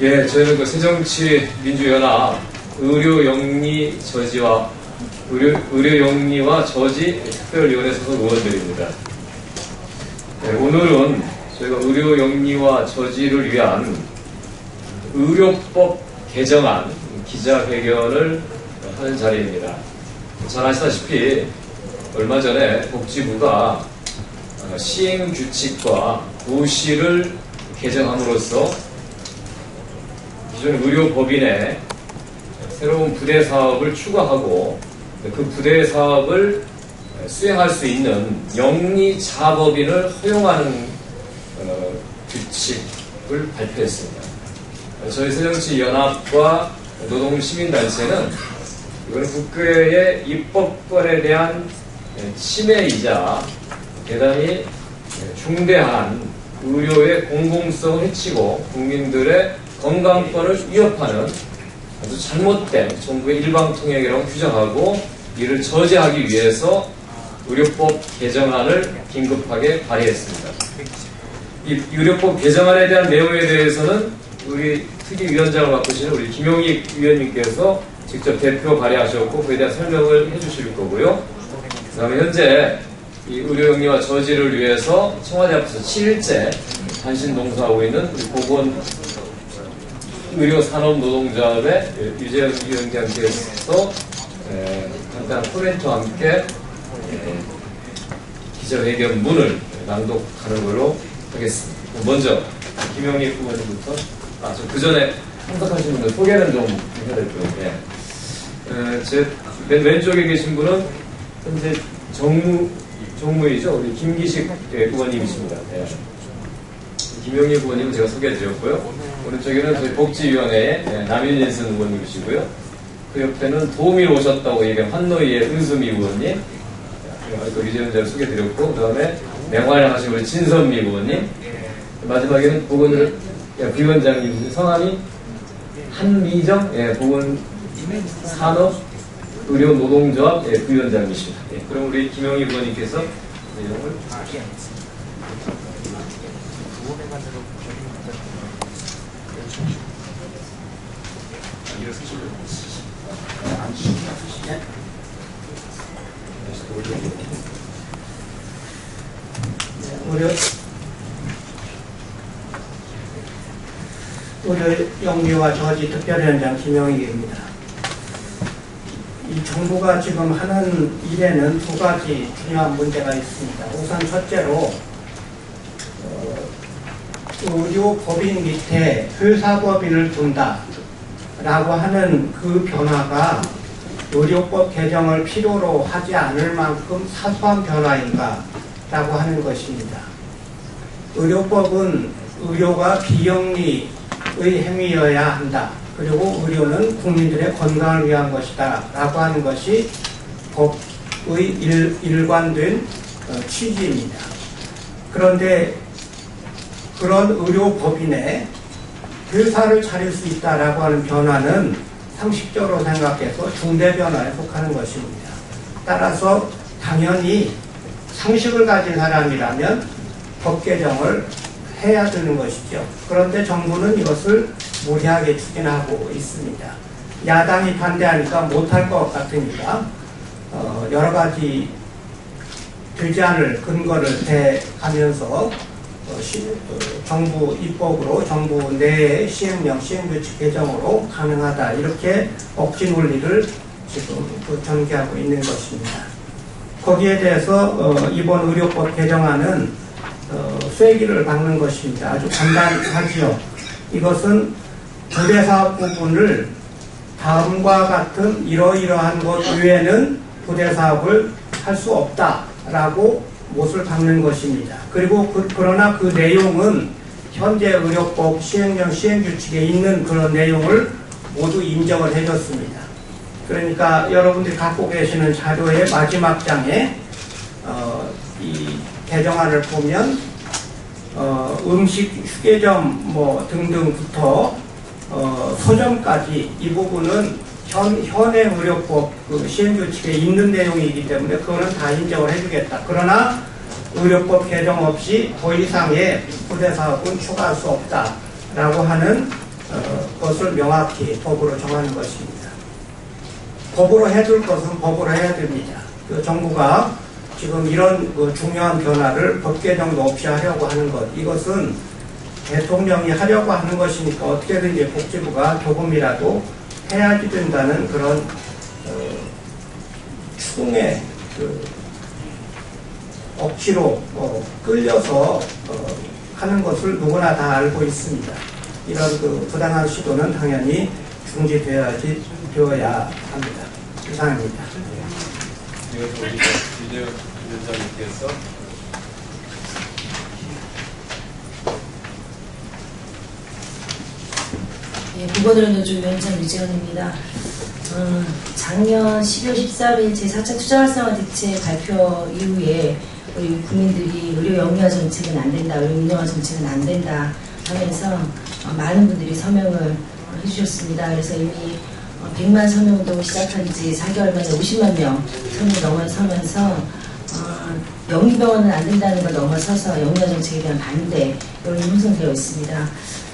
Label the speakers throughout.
Speaker 1: 예, 저희는 그 새정치민주연합 의료영리 저지와 의료, 의료영리와 저지 특별위원회 소속 의원들입니다. 네, 오늘은 저희가 의료영리와 저지를 위한 의료법 개정안 기자회견을 하는 자리입니다. 잘 아시다시피 얼마 전에 복지부가 어, 시행규칙과 고시를 개정함으로써 기존 의료법인에 새로운 부대 사업을 추가하고 그 부대 사업을 수행할 수 있는 영리 자법인을 허용하는 어, 규칙을 발표했습니다. 저희 새정치연합과 노동시민단체는 이거는 국회의 입법권에 대한 침해이자 대단히 중대한 의료의 공공성을 해치고 국민들의 건강권을 위협하는 아주 잘못된 정부의 일방통행이라고 규정하고 이를 저지하기 위해서 의료법 개정안을 긴급하게 발의했습니다. 이 의료법 개정안에 대한 내용에 대해서는 우리 특위위원장을 맡으시는 우리 김용익 위원님께서 직접 대표 발의하셨고 그에 대한 설명을 해주실 거고요. 그 다음에 현재 이 의료영리와 저지를 위해서 청와대 앞에서 7일째 단신 농사하고 있는 우리 보건 의료산업노동조합의 유재현 위원장께서 에, 간단한 코멘트와 함께 에, 기자회견문을 낭독하는 걸로 하겠습니다. 먼저 김영희 후보님부터 아, 저그 전에 참석하신 분들 소개는 좀 해야 될 것 같아요. 에, 제맨 왼쪽에 계신 분은 현재 정무 정무이죠. 우리 김기식 예, 의원님이십니다. 예. 김영희 의원님은 제가 소개해드렸고요. 오른쪽에는 저희 복지위원회의 예, 남일인선 의원님이시고요. 그 옆에는 도우미로 오셨다고 얘기한 환노이의 은수미 의원님, 예, 그 유재현 제가 소개해드렸고, 그 다음에 맹활약 하신 우리 진선미 의원님, 마지막에는 보건 예, 비원장님 성함이 한미정 예, 보건 산업 의료 노동조합 예, 부위원장이십니다. 예, 그럼 우리 김영희 의원님께서 내용을
Speaker 2: 의료 의료 영리와 저지 특별위원장 김영익입니다. 이 정부가 지금 하는 일에는 두 가지 중요한 문제가 있습니다. 우선 첫째로 어, 의료 법인 밑에 회사 법인을 둔다 라고 하는 그 변화가 의료법 개정을 필요로 하지 않을 만큼 사소한 변화인가 라고 하는 것입니다. 의료법은 의료가 비영리의 행위여야 한다. 그리고 의료는 국민들의 건강을 위한 것이다. 라고 하는 것이 법의 일, 일관된 어, 취지입니다. 그런데 그런 의료법인에 회사를 차릴 수 있다라고 하는 변화는 상식적으로 생각해서 중대 변화에 속하는 것입니다. 따라서 당연히 상식을 가진 사람이라면 법 개정을 해야 되는 것이죠. 그런데 정부는 이것을 무리하게 추진하고 있습니다. 야당이 반대하니까 못할 것 같으니까 어, 여러 가지 되지 않을 근거를 대하면서 어, 시, 어, 정부 입법으로 정부 내의 시행령 시행규칙 개정으로 가능하다 이렇게 억지 논리를 지금 그 전개하고 있는 것입니다. 거기에 대해서 어, 이번 의료법 개정안은 어, 쐐기를 박는 것입니다. 아주 간단하지요. 이것은 부대사업 부분을 다음과 같은 이러이러한 것 외에는 부대사업을 할 수 없다라고 못을 박는 것입니다. 그리고 그, 그러나 그 내용은 현재 의료법 시행령 시행규칙에 있는 그런 내용을 모두 인정을 해줬습니다. 그러니까 여러분들이 갖고 계시는 자료의 마지막 장에 어, 이 개정안을 보면 어, 음식 휴게점 뭐 등등부터 어, 서점까지 이 부분은 현, 현행 의료법 그 시행규칙에 있는 내용이기 때문에 그거는 다 인정을 해주겠다. 그러나 의료법 개정 없이 더 이상의 부대 사업은 추가할 수 없다라고 하는 어, 것을 명확히 법으로 정하는 것입니다. 법으로 해줄 것은 법으로 해야 됩니다. 그 정부가 지금 이런 그 중요한 변화를 법 개정도 없이 하려고 하는 것, 이것은 대통령이 하려고 하는 것이니까 어떻게든지 복지부가 조금이라도 해야지 된다는 그런 어, 추궁의 그 억지로 어, 끌려서 어, 하는 것을 누구나 다 알고 있습니다. 이런 그 부당한 시도는 당연히 중지되어야지 되어야 합니다. 이상입니다.
Speaker 1: 이것은 우리 유재현 위원장님께서
Speaker 3: 예, 국어들은 요즘 위원장 유재현입니다. 어, 작년 12월 14일 제4차 투자 활성화 대책 발표 이후에 우리 국민들이 의료 영유아 정책은 안 된다, 의료 민영화 정책은 안 된다 하면서 어, 많은 분들이 서명을 해주셨습니다. 그래서 이미 어, 100만 서명도 시작한 지 4개월 만에 50만 명 서명이 넘어서면서 어, 영유병원은 안 된다는 걸 넘어서서 영유아 정책에 대한 반대 여론이 형성되어 있습니다.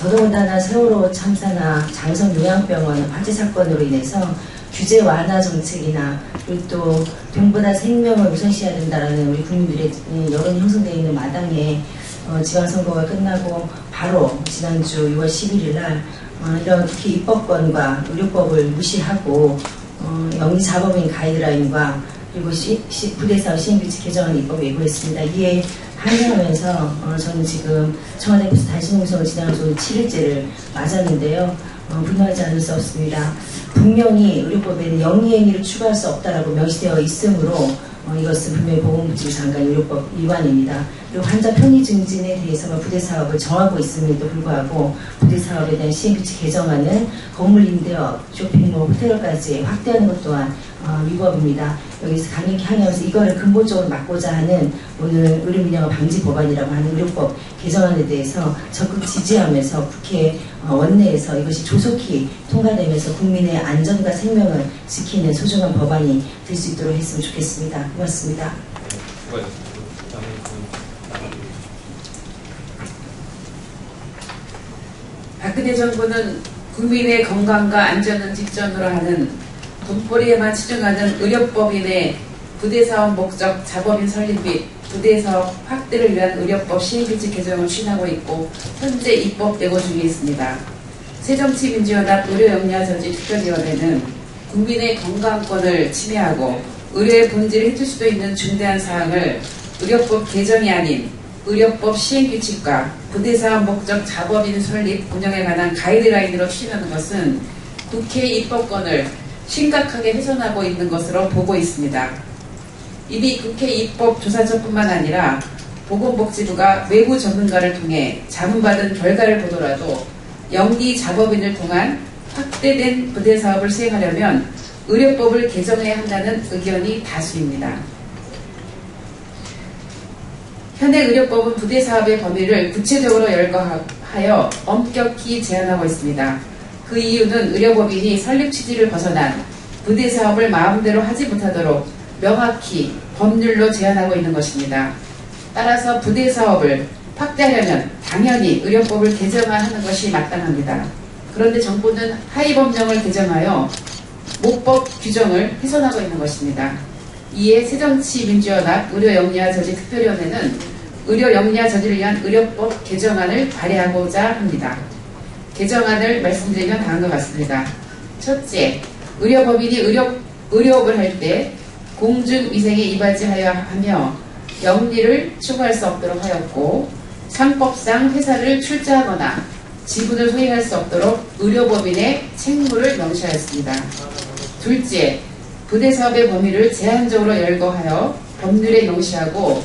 Speaker 3: 더더군다나 세월호 참사나 장성 요양병원 화재 사건으로 인해서 규제 완화 정책이나 그리고 또 병보다 생명을 우선시해야 된다라는 우리 국민들의 이 여론이 형성되어 있는 마당에 어, 지방선거가 끝나고 바로 지난주 6월 11일 날 어, 이런 특히 입법권과 의료법을 무시하고 어, 영리자법인 가이드라인과 그리고 시, 시, 부대사업 시행규칙 개정안 입법 예고했습니다. 이에 항의하면서 어, 저는 지금 청와대에서 단신 농성을 진행한 지 7일째를 맞았는데요. 어, 분노하지 않을 수 없습니다. 분명히 의료법에는 영리행위를 추가할 수 없다라고 명시되어 있으므로 어, 이것은 분명히 보건복지부 장관 의료법 위반입니다. 그리고 환자 편의 증진에 대해서만 부대 사업을 정하고 있음에도 불구하고 부대 사업에 대한 시행규칙 개정안은 건물 임대업, 쇼핑몰, 호텔까지 확대하는 것 또한 어, 위법입니다. 여기서 강력히 항의하면서 이거를 근본적으로 막고자 하는 오늘 의료민영화 방지 법안이라고 하는 의료법 개정안에 대해서 적극 지지하면서 국회 어, 원내에서 이것이 조속히 통과되면서 국민의 안전과 생명을 지키는 소중한 법안이 될 수 있도록 했으면 좋겠습니다. 고맙습니다.
Speaker 4: 박근혜 정부는 국민의 건강과 안전을 뒷전으로 하는 돈벌이에만 치중하는 의료법인의 부대사업 목적 자법인 설립 및 부대사업 확대를 위한 의료법 시행규칙 개정을 추진하고 있고 현재 입법되고 중에 있습니다. 새정치민주연합 의료영리아정지 특별위원회는 국민의 건강권을 침해하고 의료의 본질을 해칠 수도 있는 중대한 사항을 의료법 개정이 아닌 의료법 시행규칙과 부대사업 목적 자법인 설립 운영에 관한 가이드라인으로 추진하는 것은 국회 입법권을 심각하게 훼손하고 있는 것으로 보고 있습니다. 이미 국회 입법 조사처뿐만 아니라 보건복지부가 외부 전문가를 통해 자문받은 결과를 보더라도 영리 자법인을 통한 확대된 부대 사업을 수행하려면 의료법을 개정해야 한다는 의견이 다수입니다. 현행 의료법은 부대 사업의 범위를 구체적으로 열거하여 엄격히 제한하고 있습니다. 그 이유는 의료법인이 설립 취지를 벗어난 부대 사업을 마음대로 하지 못하도록 명확히 법률로 제한하고 있는 것입니다. 따라서 부대 사업을 확대하려면 당연히 의료법을 개정하는 것이 마땅합니다. 그런데 정부는 하위법령을 개정하여 모법 규정을 훼손하고 있는 것입니다. 이에 새정치민주연합 의료영리화 저지 특별위원회는 의료영리화 저지를 위한 의료법 개정안을 발의하고자 합니다. 개정안을 말씀드리면 다음과 같습니다. 첫째, 의료법인이 의료, 의료업을 할 때 공중위생에 이바지하여 하며 영리를 추구할 수 없도록 하였고 상법상 회사를 출자하거나 지분을 소유할 수 없도록 의료법인의 책무를 명시하였습니다. 둘째, 부대 사업의 범위를 제한적으로 열거하여 법률에 명시하고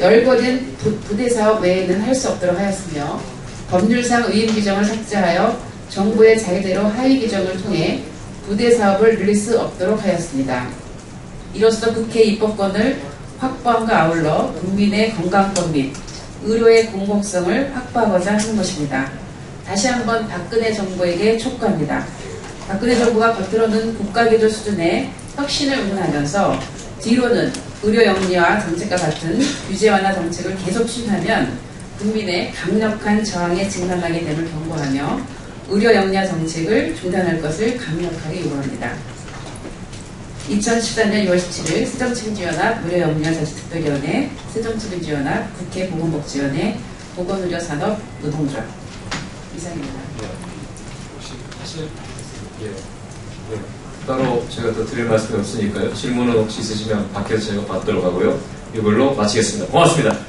Speaker 4: 열거된 부, 부대 사업 외에는 할 수 없도록 하였으며 법률상 위임 규정을 삭제하여 정부의 자유대로 하위 규정을 통해 부대 사업을 늘릴 수 없도록 하였습니다. 이로써 국회 입법권을 확보함과 아울러 국민의 건강권 및 의료의 공공성을 확보하고자 하는 것입니다. 다시 한번 박근혜 정부에게 촉구합니다. 박근혜 정부가 겉으로는 국가기조 수준의 혁신을 운운하면서 뒤로는 의료 영리화 정책과 같은 규제 완화 정책을 계속 추진하면 국민의 강력한 저항에 직면하게 됨을 경고하며 의료 영리화 정책을 중단할 것을 강력하게 요구합니다. 2014년 6월 17일 세정책임지원합 의료영리화자치특별위원회, 세정책임지원합 국회 보건복지위원회, 보건의료산업 노동조합 이상입니다.
Speaker 1: 네. 혹시 하실 예. 네. 따로 제가 더 드릴 말씀이 없으니까요. 질문은 혹시 있으시면 밖에서 제가 받도록 하고요. 이걸로 마치겠습니다. 고맙습니다.